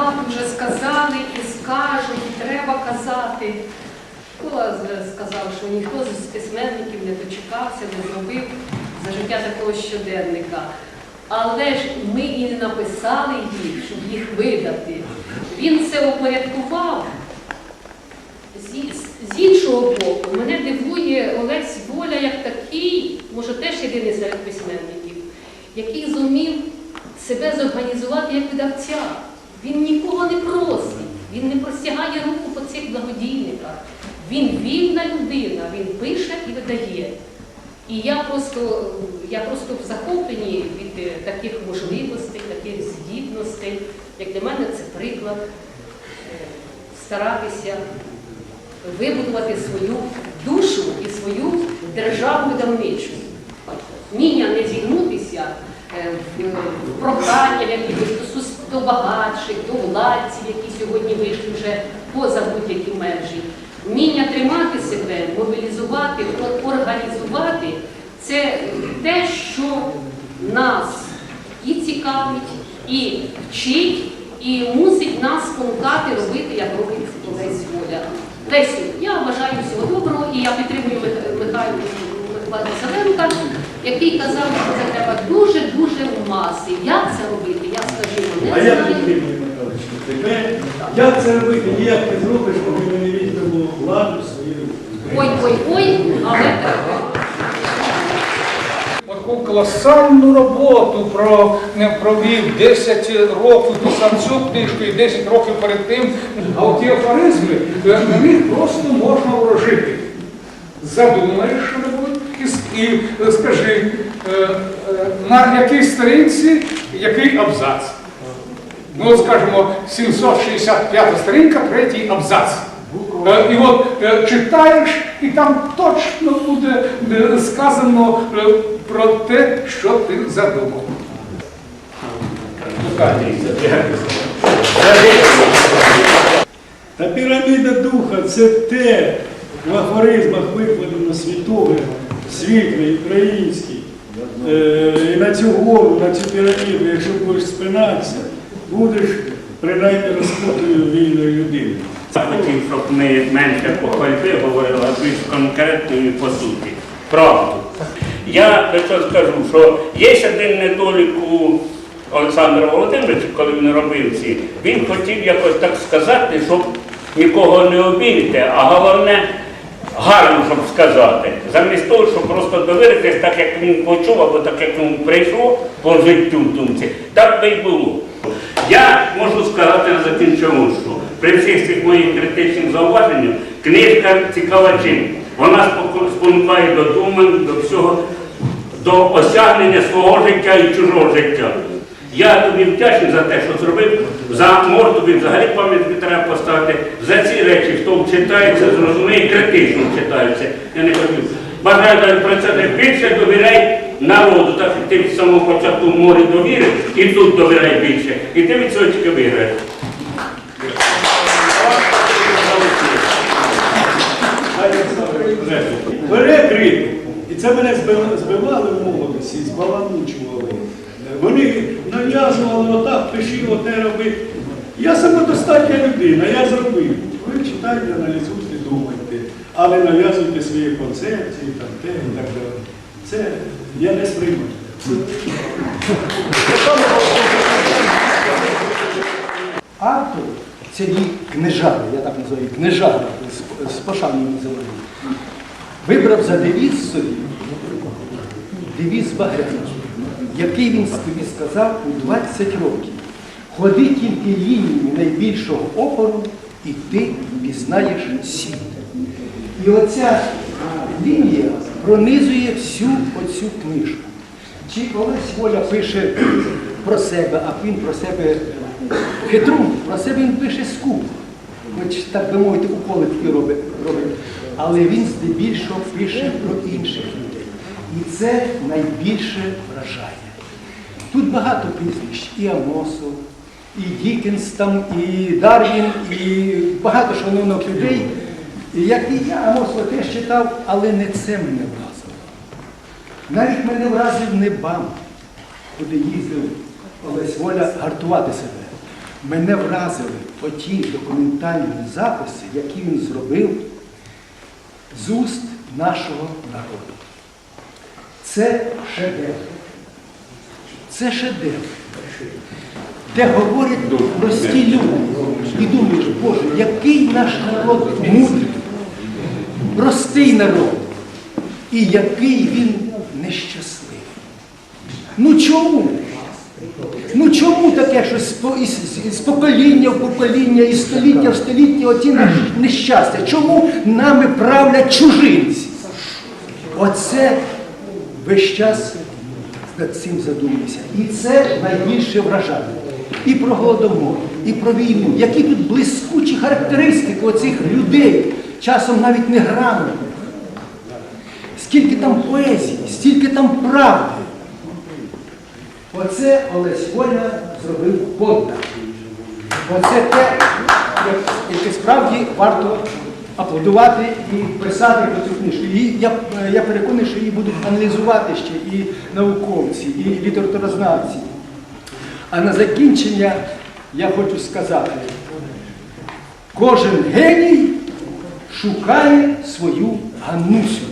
багато вже сказали і скажуть, і треба казати. Микола сказав, що ніхто з письменників не дочекався, не зробив за життя такого щоденника. Але ж ми і не написали їх, щоб їх видати. Він це упорядкував. З іншого боку, мене дивує Олесь Воля як такий, може теж єдиний серед письменників, який зумів себе зорганізувати як видавця. Він нікого не просить, він не простягає руку по цих благодійниках. Він вільна людина, він пише і видає. І я просто, я просто в захопленні від е, таких можливостей, таких здібностей. Як для мене це приклад е, старатися вибудувати свою душу і свою державу видавничу. Вміння не зігнутися е, в прохання до сус- до багатших, до владців, які сьогодні вийшли вже поза будь-які межі. Вміння тримати себе, мобілізувати, організувати це те, що нас і цікавить, і вчить, і мусить нас спонукати робити, як робить Олесь Воля. Лесю, я бажаю всього доброго і я підтримую Михайла Савенка, який казав, що це треба дуже-дуже в маси. Як це робити? Я скажімо, не А як знаю. Дмитрий Михайлович, тебе? Як це робити? Ніяк не зробиш, поки ми не візьмемо владу в свої руки. Ой, ой, ой, але треба. Таку колосальну роботу про, не провів 10 років писав цю книжку і 10 років перед тим. А от ті афоризми, е, на них просто можна ворожити. Задумаєш що-небудь і, е, скажи, е, е, на якій сторінці який абзац. Ну, скажімо, 765 сторінка, третій абзац. І от читаєш, і там точно буде сказано про те, що ти задумав. Та піраміда духа це те в афоризмах викладено світове, світле, українське. Е, і на цю гору, на цю піраміду, якщо будеш спинатися, будеш принаймні розкутою вільною людиною. Хотів, щоб ми менше по хвальбі говорили, а більш конкретно і по суті. Правду. Я лише скажу, що є один недолік у Олександра Володимировича, коли він робив ці, він хотів якось так сказати, щоб нікого не обідати, а головне гарно, щоб сказати. Замість того, щоб просто довіритись, так як він почув, або так як він прийшов по життю в думці, так би й було. Я можу сказати на закінчому, що при всіх цих моїх критичних зауваженнях книжка цікава чим. Вона спонукає до думань, до всього, до осягнення свого життя і чужого життя. Я тобі вдячний за те, що зробив. За мор тобі взагалі пам'ятки треба поставити. За ці речі, хто читається, зрозуміє, критично читається. Я не хотів. Бажаю далі працювати більше, довіряй народу, так ти від самого початку морі довіри, і тут довіряй більше. І ти від цього виграєш. Бере критику. І це мене збивали в молодості, збаламучували. Вони нав'язували отак, пиши, оте роби. Я самодостатня людина, я зробив. Ви читайте, аналізуйте, думайте, але нав'язуйте свої концепції, там, те і так далі. Це я не сприймаю. Автор цієї книжари, я так називаю, книжари, з, пошаною називаю, вибрав за девіз собі девіз Багряна, який він собі сказав у 20 років. Ходи тільки лінією найбільшого опору, і ти пізнаєш світ. І оця лінія пронизує всю оцю книжку. Чи Олесь Воля пише про себе, а він про себе хитрун, про себе він пише скуп. Хоч, так би мовити, уколи такі робить. Але він здебільшого пише про інших людей. І це найбільше вражає. Тут багато прізвищ, і Амосов, і Дікенс там, і Дарвін, і багато шановних людей. Як і я Амосова теж читав, але не це мене вразило. Навіть мене вразив не бам, куди їздив Олесь Воля гартувати себе. мене вразили оті документальні записи, які він зробив з уст нашого народу. Це шедевр. Це шедевр, де говорять прості люди. І думаєш, Боже, який наш народ мудрий, простий народ, і який він нещасливий. Ну чому? Ну чому таке, що з, по- з- з покоління в покоління, із століття в століття оті нещастя? Чому нами правлять чужинці? Оце весь час над цим задумайся. І це найбільше вражає. І про голодомор, і про війну. Які тут блискучі характеристики оцих людей, часом навіть не грамотних. Скільки там поезії, стільки там правди. Оце Олесь Воля зробив подна. Оце те, яке справді варто аплодувати і писати про цю книжку. І я, я переконаний, що її будуть аналізувати ще і науковці, і літературознавці. А на закінчення я хочу сказати, кожен геній шукає свою Ганнусю.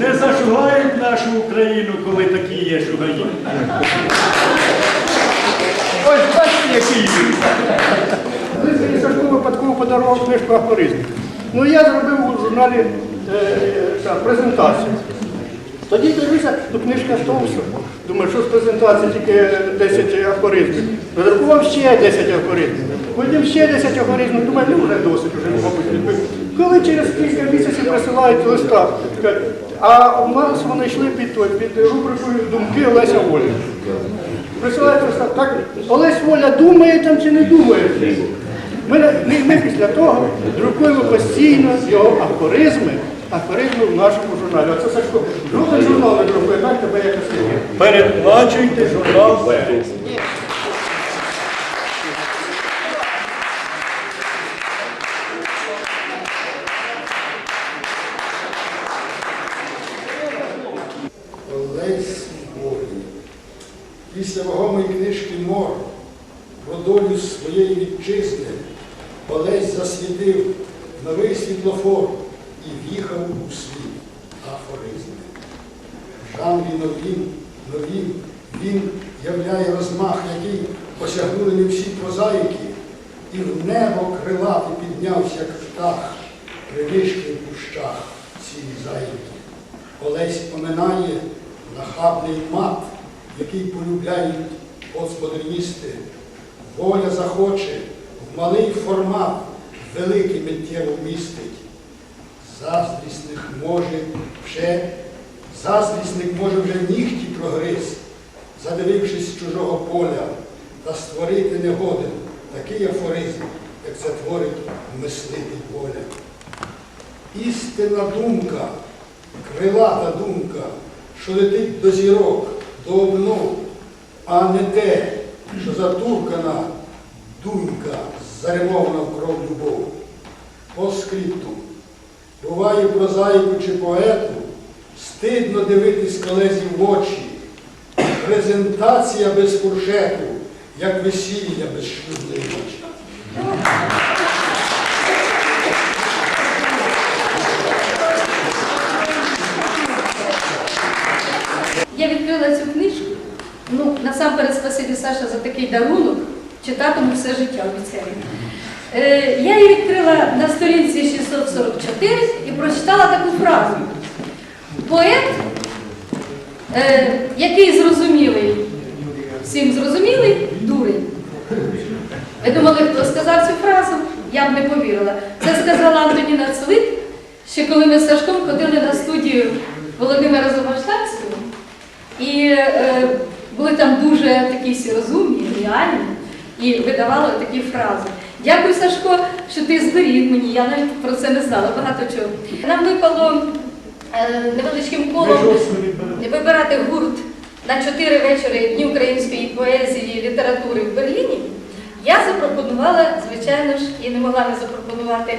Не зашугають нашу Україну, коли такі є шугаї. Ось бачите, який. Лисий Сашко випадково подарував книжку афоризмів. Ну я зробив у журналі е, так, презентацію. Тоді дивлюся, ну книжка товста. Думаю, що з презентації тільки 10 афоризмів. Надрукував ще 10 афоризмів. Потім ще 10 афоризмів. Думаю, ну вже досить, вже мабуть. Коли через кілька місяців присилають листа, а у нас вони йшли під, той, під рубрикою Думки Олеся Волі. Присилають листа, так Олесь Воля думає там чи не думає. Ми, ми після того друкуємо постійно його афоризми, афоризми в нашому журналі. Оце Сашко, жоден журнал не друкує, так тебе якось. Передплачуйте журнал. Олесь Волі. Після вагомої книжки Мор про долю своєї вітчизни Олесь засвітив новий світлофор і у світ афоризми. В жанрі новін, новін він являє розмах, який осягнули не всі прозаїки, і в небо крилати піднявся як птах, привишки в кущах сірі заїки. Олесь поминає нахабний мат, який полюбляють постмодерністи. Воля захоче в малий формат великий миттєво містить. Заздрісних може вже, заздрісник може вже нігті прогриз, задивившись з чужого поля, та створити не годен такий афоризм, як це творить мислитель воля. Істинна думка, крилата думка, що летить до зірок, до обнов, а не те, що затуркана думка, заримована в кров любов. По скрипту. Буває прозаїку чи поету, стидно дивитись колезі в очі. Презентація без фуршету, як весілля без шлюбної ночі. Я відкрила цю книжку. Ну, насамперед, спасибі Саша за такий дарунок. Читатиму все життя обіцяю. Е, я її відкрила на сторінці 644 і прочитала таку фразу. Поет, е, який зрозумілий, всім зрозумілий, дурень. Ви думали, хто сказав цю фразу? Я б не повірила. Це сказала Антоніна Цвит, ще коли ми з Сашком ходили на студію Володимира Забаштанського. І е, були там дуже такі всі розумні, реальні, і видавали такі фрази. Дякую, Сашко, що ти зберіг мені. Я навіть про це не знала, багато чого. Нам випало е, невеличким колом вибирати гурт на чотири вечори Дні української поезії і літератури в Берліні. Я запропонувала, звичайно ж, і не могла не запропонувати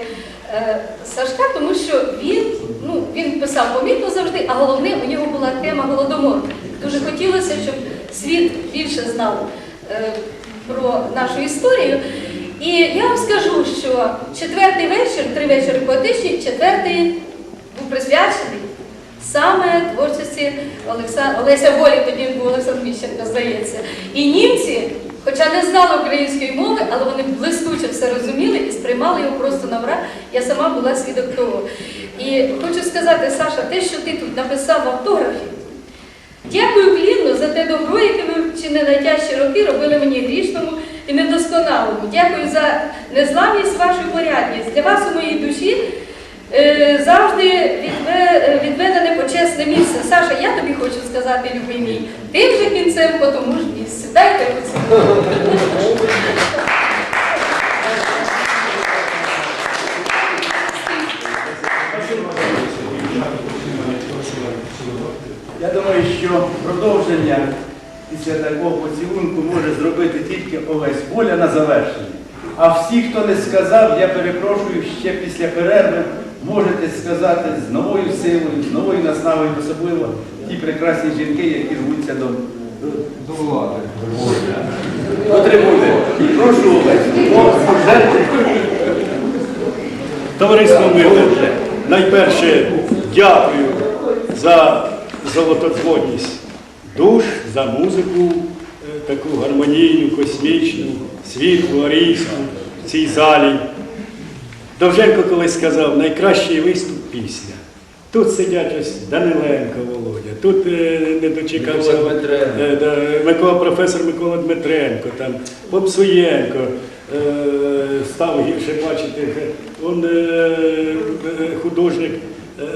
е, Сашка, тому що він, ну, він писав помітно завжди, а головне у нього була тема голодомор. Дуже хотілося, щоб світ більше знав е, про нашу історію. І я вам скажу, що четвертий вечір, три вечори поетичні, четвертий був присвячений саме творчості Олекса... Олеся Волі, тоді був Олександр Міщенко, здається. І німці, хоча не знали української мови, але вони блискуче все розуміли і сприймали його просто на ура. Я сама була свідок того. І хочу сказати, Саша, те, що ти тут написав в автографі, Дякую плінно за те добро, яке ви в чи не найтяжчі роки робили мені грішному і недосконалому. Дякую за незламність вашу порядність. Для вас у моїй душі е, завжди відве- відведене почесне місце. Саша, я тобі хочу сказати, любий мій, тим же кінцем по тому ж місці. Дайте оцінку. Я думаю, що продовження після такого поцілунку може зробити тільки Олесь Воля на завершення. А всі, хто не сказав, я перепрошую ще після перерви, можете сказати з новою силою, з новою наснагою, особливо ті прекрасні жінки, які рвуться до, до, влади. до трибуни. Прошу Олесь. Товариство миле, найперше дякую за золототворність душ, за музику е, таку гармонійну, космічну, світлу, арійську в цій залі. Довженко колись сказав, найкращий виступ пісня. Тут сидять ось Даниленко Володя, тут е, не дочекався Микола е, Микола, професор Микола Дмитренко, там, Попсуєнко, став гірше бачити, он, е, художник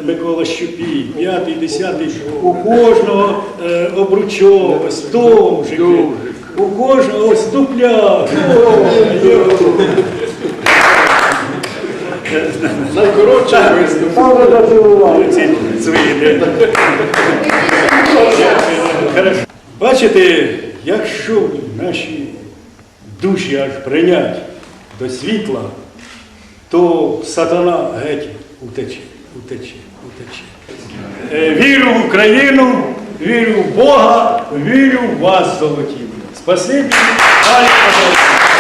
Микола Щупій, п'ятий, десятий, у кожного е, обручов, ось у кожного ось дупля. Найкоротший виступ. Бачите, якщо наші душі аж прийнять до світла, то сатана геть утече, утече, утече. Е, Вірю в Україну, вірю в Бога, вірю в вас, золоті. Спасибі. Пожалуйста.